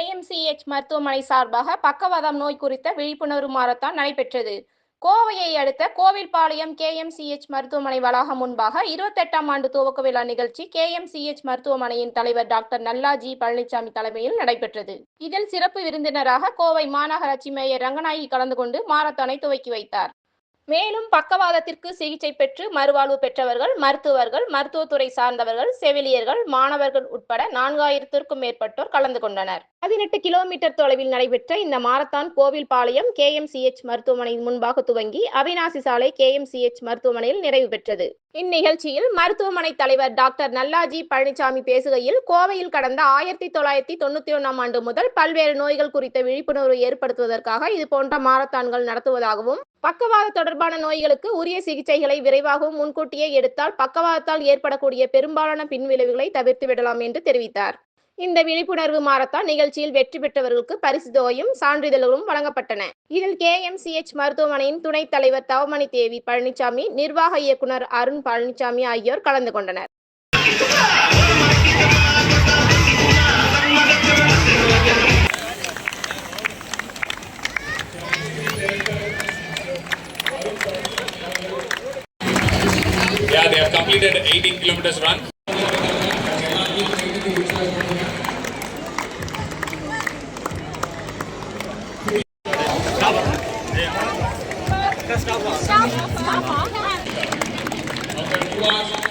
KMCH மருத்துவமனை சார்பாக பக்கவாதம் நோய் குறித்த விழிப்புணர்வு மாரத்தான் நடைபெற்றது. கோவையை அடுத்த கோவில்பாளையம் கேஎம்சிஹெச் மருத்துவமனை வளாகம் முன்பாக இருபத்தெட்டாம் ஆண்டு துவக்க விழா நிகழ்ச்சி கேஎம்சிஹெச் மருத்துவமனையின் தலைவர் டாக்டர் நல்லாஜி பழனிசாமி தலைமையில் நடைபெற்றது. இதில் சிறப்பு விருந்தினராக கோவை மாநகராட்சி மேயர் ரங்கநாயகி கலந்து கொண்டு மாரத்தானை துவக்கி வைத்தார். மேலும் பக்கவாதத்திற்கு சிகிச்சை பெற்று மறுவாழ்வு பெற்றவர்கள் மருத்துவர்கள் மருத்துவத்துறை சார்ந்தவர்கள் செவிலியர்கள் மாணவர்கள் உட்பட நான்காயிரத்திற்கும் மேற்பட்டோர் கலந்து கொண்டனர். பதினெட்டு கிலோமீட்டர் தொலைவில் நடைபெற்ற இந்த மாரத்தான் கோவில்பாளையம் கேஎம்சிஎச் மருத்துவமனை முன்பாக துவங்கி அவினாசி சாலை கேஎம்சிஎச் மருத்துவமனையில் நிறைவு பெற்றது. இந்நிகழ்ச்சியில் மருத்துவமனை தலைவர் டாக்டர் நல்லாஜி பழனிசாமி பேசுகையில் கோவையில் கடந்த ஆயிரத்தி தொள்ளாயிரத்தி தொண்ணூத்தி ஒன்னாம் ஆண்டு முதல் பல்வேறு நோய்கள் குறித்த விழிப்புணர்வு ஏற்படுத்துவதற்காக இது போன்ற மாரத்தான்கள் நடத்துவதாகவும் பக்கவாத தொடர்பான நோய்களுக்கு உரிய சிகிச்சைகளை விரைவாகவும் முன்கூட்டியே எடுத்தால் பக்கவாதத்தால் ஏற்படக்கூடிய பெரும்பாலான பின்விளைவுகளை தவிர்த்து விடலாம் என்று தெரிவித்தார். இந்த விழிப்புணர்வு மாரத்தான் நிகழ்ச்சியில் வெற்றி பெற்றவர்களுக்கு பரிசு தொகையும் சான்றிதழ்களும் வழங்கப்பட்டன. இதில் கே எம் சிஎச் மருத்துவமனையின் துணைத் தலைவர் தவமணி தேவி பழனிசாமி நிர்வாக இயக்குனர் அருண் பழனிசாமி ஆகியோர் கலந்து கொண்டனர். Yeah, they have completed 18 kilometers run. Stop.